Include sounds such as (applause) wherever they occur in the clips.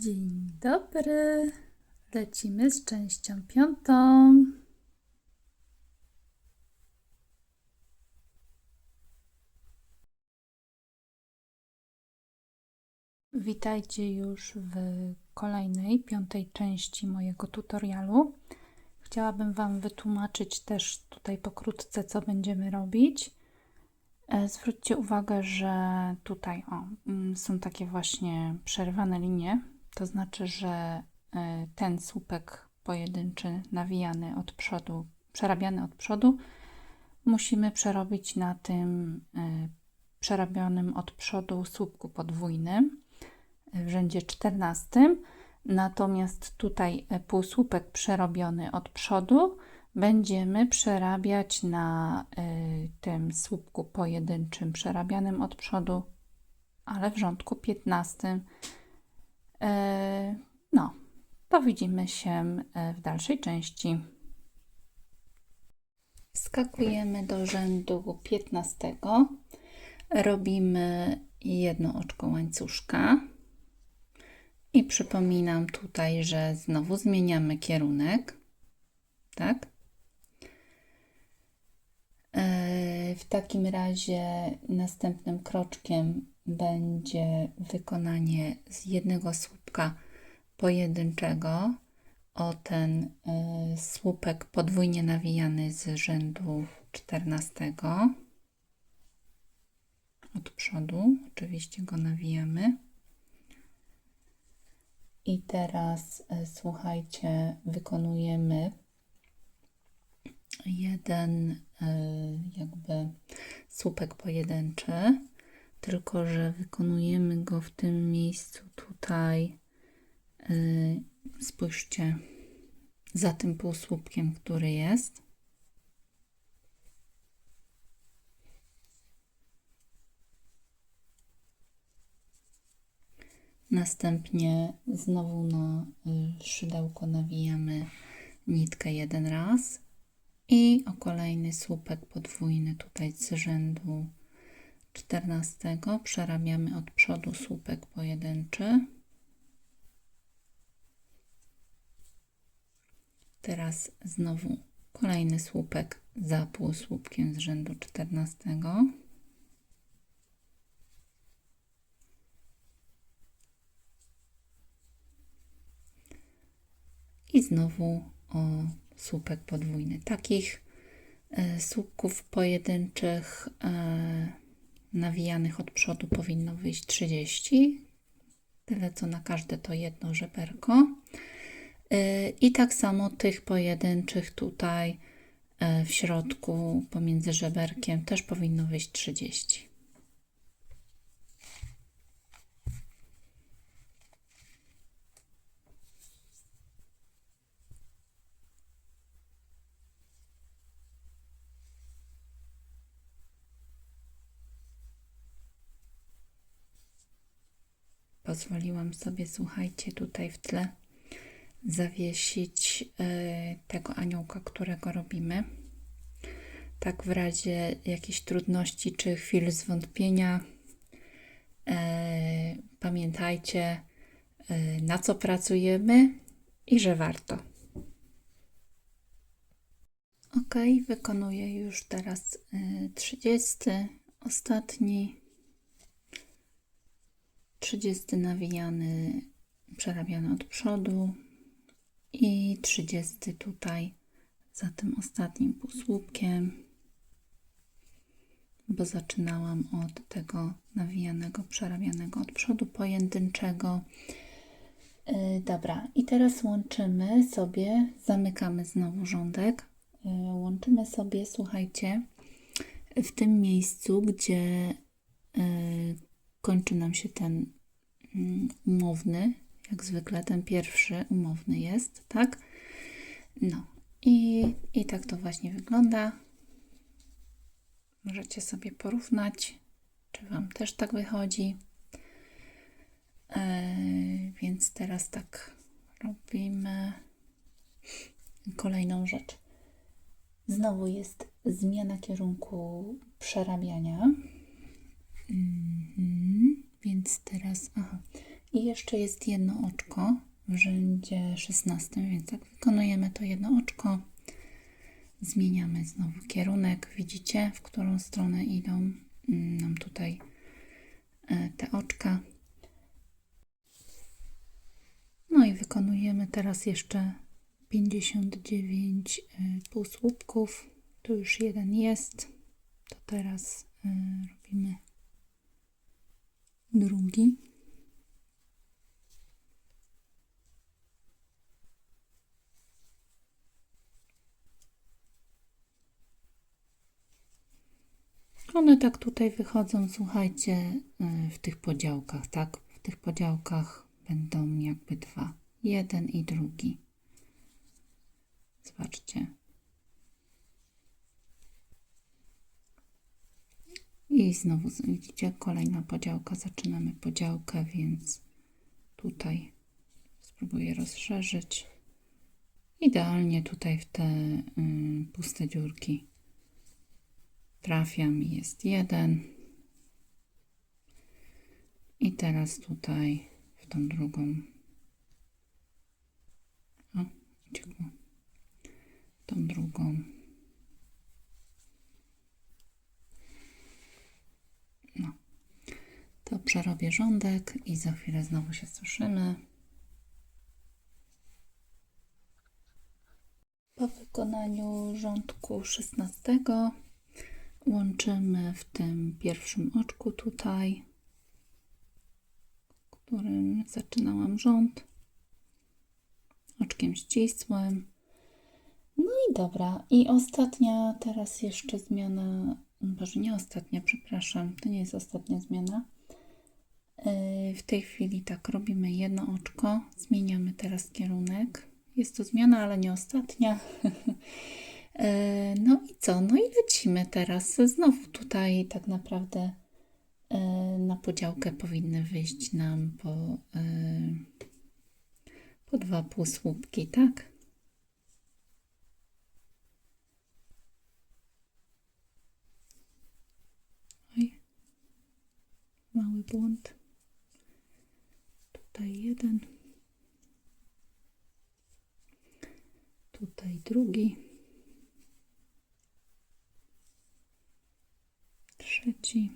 Dzień dobry. Lecimy z częścią piątą. Witajcie już w kolejnej, piątej części mojego tutorialu. Chciałabym Wam wytłumaczyć też tutaj pokrótce, co będziemy robić. E, Zwróćcie uwagę, że tutaj o, mm, są takie właśnie przerwane linie. To znaczy, że e, ten słupek pojedynczy, nawijany od przodu, przerabiany od przodu, musimy przerobić na tym e, przerabionym od przodu słupku podwójnym w rzędzie 14. Natomiast tutaj e, półsłupek przerobiony od przodu będziemy przerabiać na tym słupku pojedynczym przerabianym od przodu, ale w rządku 15. Y, no, to widzimy się y, w dalszej części. Skakujemy do rzędu 15. Robimy jedno oczko łańcuszka. I przypominam tutaj, że znowu zmieniamy kierunek. Tak? E, W takim razie następnym kroczkiem będzie wykonanie z jednego słupka pojedynczego o ten e, słupek podwójnie nawijany z rzędu 14. Od przodu, oczywiście go nawijamy. I teraz e, słuchajcie, wykonujemy jeden e, jakby słupek pojedynczy, tylko że wykonujemy go w tym miejscu tutaj. e, Spójrzcie, za tym półsłupkiem, który jest. Następnie znowu na y, szydełko nawijamy nitkę jeden raz i o kolejny słupek podwójny tutaj z rzędu 14 przerabiamy od przodu słupek pojedynczy. Teraz znowu kolejny słupek za półsłupkiem z rzędu 14. i znowu o słupek podwójny. Takich e, słupków pojedynczych e, nawijanych od przodu powinno wyjść 30. Tyle co na każde to jedno żeberko. E, I tak samo tych pojedynczych tutaj e, w środku pomiędzy żeberkiem też powinno wyjść 30. pozwoliłam sobie, słuchajcie, tutaj w tle zawiesić e, tego aniołka, którego robimy. Tak w razie jakichś trudności czy chwil zwątpienia, e, pamiętajcie, e, na co pracujemy i że warto. Ok, wykonuję już teraz 30, ostatni 30 nawijany, przerabiany od przodu i 30 tutaj za tym ostatnim półsłupkiem, bo zaczynałam od tego nawijanego, przerabianego od przodu pojedynczego. Yy, dobra, i teraz łączymy sobie, zamykamy znowu rządek, yy, łączymy sobie, słuchajcie, w tym miejscu, gdzie yy, kończy nam się ten umowny, jak zwykle ten pierwszy umowny jest, tak? No i, i tak to właśnie wygląda. Możecie sobie porównać, czy Wam też tak wychodzi. E, więc teraz tak robimy kolejną rzecz. Znowu jest zmiana kierunku przerabiania. Mhm. Więc teraz, aha, I jeszcze jest jedno oczko w rzędzie 16, więc tak wykonujemy to jedno oczko. Zmieniamy znowu kierunek. Widzicie, w którą stronę idą mm, nam tutaj e, te oczka. No i wykonujemy teraz jeszcze 59 y, półsłupków. Tu już jeden jest. To teraz y, robimy drugi. One tak tutaj wychodzą, słuchajcie, y, w tych podziałkach, tak? W tych podziałkach będą jakby dwa. Jeden i drugi. Zobaczcie. I znowu widzicie, kolejna podziałka. Zaczynamy podziałkę, więc tutaj spróbuję rozszerzyć. Idealnie tutaj w te y, puste dziurki trafiam i jest jeden. I teraz tutaj w tą drugą. O, uciekło. Tą drugą. No. To przerobię rządek i za chwilę znowu się suszymy. Po wykonaniu rządku 16 łączymy w tym pierwszym oczku tutaj, którym zaczynałam rząd, oczkiem ścisłym. No i dobra. I ostatnia teraz jeszcze zmiana, może nie ostatnia, przepraszam, to nie jest ostatnia zmiana. Yy, W tej chwili tak robimy jedno oczko, zmieniamy teraz kierunek. Jest to zmiana, ale nie ostatnia. E, (laughs) No i co? No i lecimy teraz. Znowu tutaj tak naprawdę e, na podziałkę powinny wyjść nam po, po dwa półsłupki, tak? Oj, mały błąd. Tutaj jeden. Tutaj drugi. trzeci,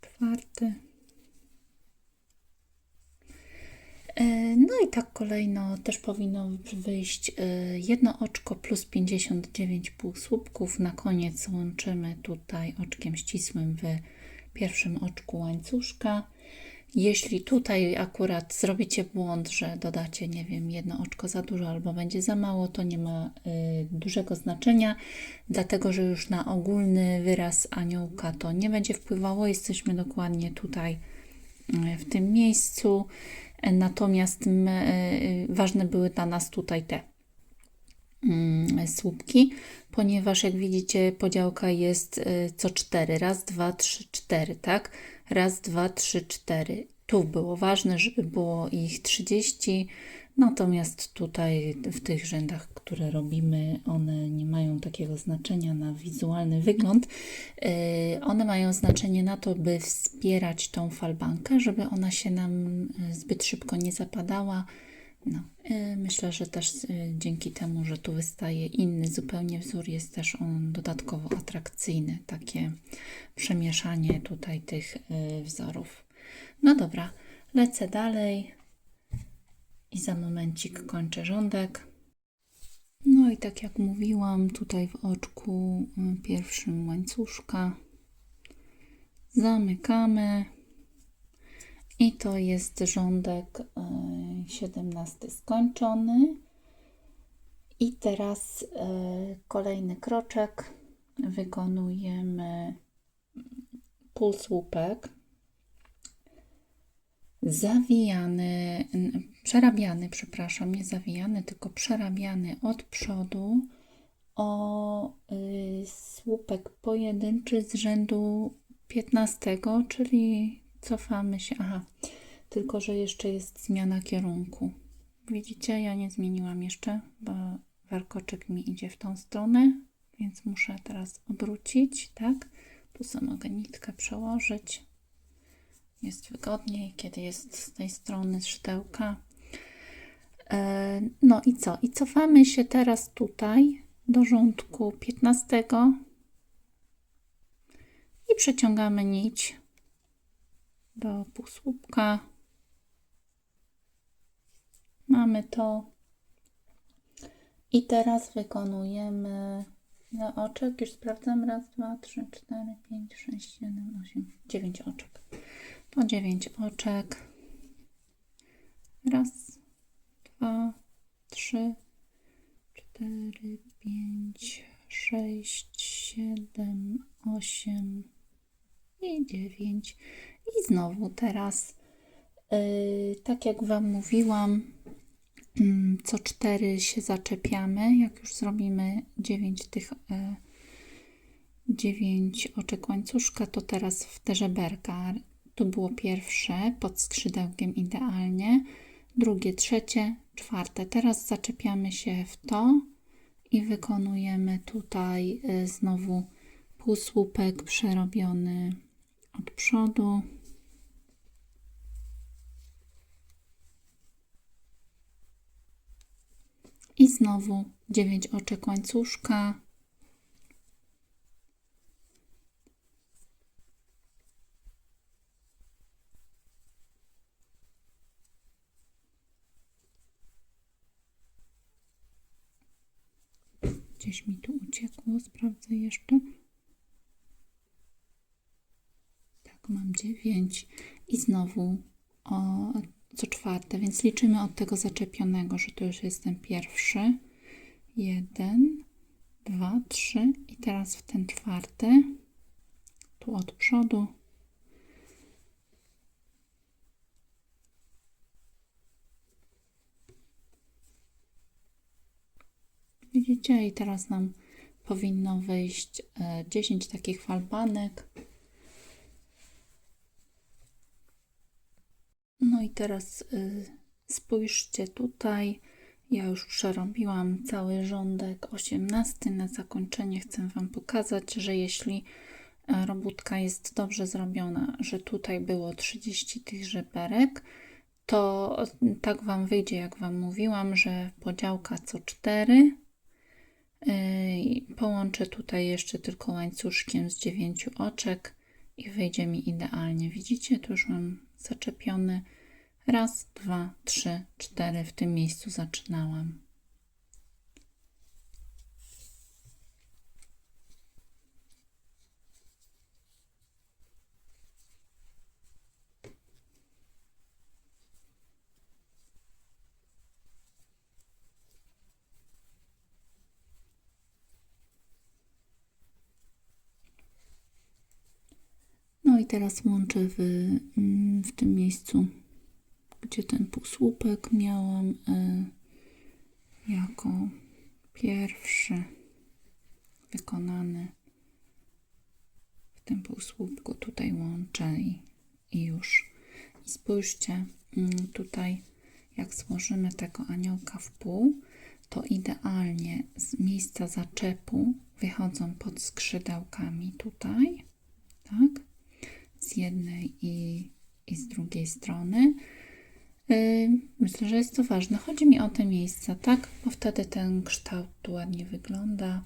czwarty. E, No i tak kolejno też powinno wyjść e, jedno oczko plus 59 półsłupków. Na koniec łączymy tutaj oczkiem ścisłym w pierwszym oczku łańcuszka. Jeśli tutaj akurat zrobicie błąd, że dodacie, nie wiem, jedno oczko za dużo albo będzie za mało, to nie ma y, dużego znaczenia, dlatego że już na ogólny wyraz aniołka to nie będzie wpływało. Jesteśmy dokładnie tutaj y, w tym miejscu. Natomiast my, y, ważne były dla nas tutaj te słupki, ponieważ jak widzicie podziałka jest y, co cztery. Raz, dwa, trzy, cztery, tak? Raz, dwa, trzy, cztery. Tu było ważne, żeby było ich 30, natomiast tutaj w tych rzędach, które robimy, one nie mają takiego znaczenia na wizualny wygląd. Y, One mają znaczenie na to, by wspierać tą falbankę, żeby ona się nam y, zbyt szybko nie zapadała. No, y, myślę, że też y, dzięki temu, że tu wystaje inny zupełnie wzór, jest też on dodatkowo atrakcyjny. Takie przemieszanie tutaj tych y, wzorów. No dobra, lecę dalej i za momencik kończę rządek. No i tak jak mówiłam, tutaj w oczku pierwszym łańcuszka zamykamy. I to jest rządek 17 skończony. I teraz e, kolejny kroczek. Wykonujemy półsłupek zawijany, n- przerabiany, przepraszam, nie zawijany, tylko przerabiany od przodu o y, słupek pojedynczy z rzędu 15, czyli cofamy się. Aha, tylko że jeszcze jest zmiana kierunku. Widzicie, ja nie zmieniłam jeszcze, bo warkoczek mi idzie w tą stronę, więc muszę teraz obrócić, tak? Tu sobie mogę nitkę przełożyć. Jest wygodniej, kiedy jest z tej strony szydełka. E, No i co? I cofamy się teraz tutaj do rządku 15 i przeciągamy nić do półsłupka. Mamy to. I teraz wykonujemy ile oczek? Już sprawdzam. Raz, dwa, trzy, cztery, pięć, sześć, siedem, osiem, dziewięć oczek. To dziewięć oczek. Raz, dwa, trzy, cztery, pięć, sześć, siedem, osiem i dziewięć. I znowu teraz, yy, tak jak Wam mówiłam, co cztery się zaczepiamy. Jak już zrobimy dziewięć tych, e, dziewięć oczek łańcuszka, to teraz w te żeberka. Tu było pierwsze pod skrzydełkiem idealnie, drugie, trzecie, czwarte. Teraz zaczepiamy się w to i wykonujemy tutaj y, znowu półsłupek przerobiony od przodu. I znowu 9 oczek łańcuszka. Gdzieś mi tu uciekło, sprawdzę jeszcze. Tak, mam 9 i znowu o co czwarte, więc liczymy od tego zaczepionego, że to już jest ten pierwszy. Jeden, dwa, trzy i teraz w ten czwarty, tu od przodu. Widzicie, i teraz nam powinno wyjść e, 10 takich falbanek. No i teraz y, spójrzcie tutaj. Ja już przerobiłam cały rządek 18. Na zakończenie chcę Wam pokazać, że jeśli e, robótka jest dobrze zrobiona, że tutaj było 30 tych żeberek, to tak Wam wyjdzie, jak Wam mówiłam, że podziałka co 4. Yy, Połączę tutaj jeszcze tylko łańcuszkiem z 9 oczek i wyjdzie mi idealnie. Widzicie, tu już mam zaczepiony. Raz, dwa, trzy, cztery. W tym miejscu zaczynałam. No i teraz łączę w, mm, w tym miejscu, gdzie ten półsłupek miałam e, jako pierwszy wykonany. W tym półsłupku tutaj łączę i, i już. I spójrzcie, mm, tutaj jak złożymy tego aniołka w pół, to idealnie z miejsca zaczepu wychodzą pod skrzydełkami tutaj, tak? z jednej i, i z drugiej strony. Yy, Myślę, że jest to ważne. Chodzi mi o te miejsca, tak? Bo wtedy ten kształt ładnie wygląda.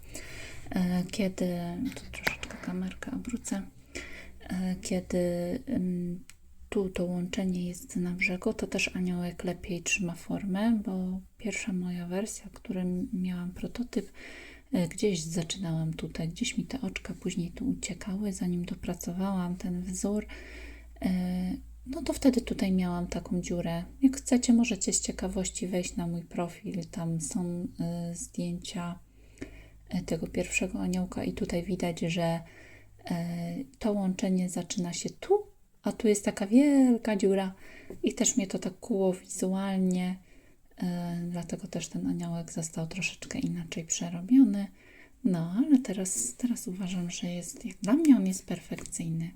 Yy, Kiedy, tu troszeczkę kamerkę obrócę, Yy, kiedy tu to łączenie jest na brzegu, to też aniołek lepiej trzyma formę, bo pierwsza moja wersja, którym miałam prototyp, E, Gdzieś zaczynałam tutaj, gdzieś mi te oczka później tu uciekały, zanim dopracowałam ten wzór. No to wtedy tutaj miałam taką dziurę. Jak chcecie, możecie z ciekawości wejść na mój profil. Tam są e, zdjęcia tego pierwszego aniołka, i tutaj widać, że to łączenie zaczyna się tu, a tu jest taka wielka dziura, i też mnie to tak kuło wizualnie. Dlatego też ten aniołek został troszeczkę inaczej przerobiony. No, ale teraz, teraz uważam, że jest, jak dla mnie on jest perfekcyjny.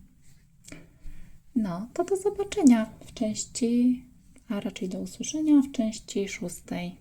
No, to do zobaczenia w części, a raczej do usłyszenia w części szóstej.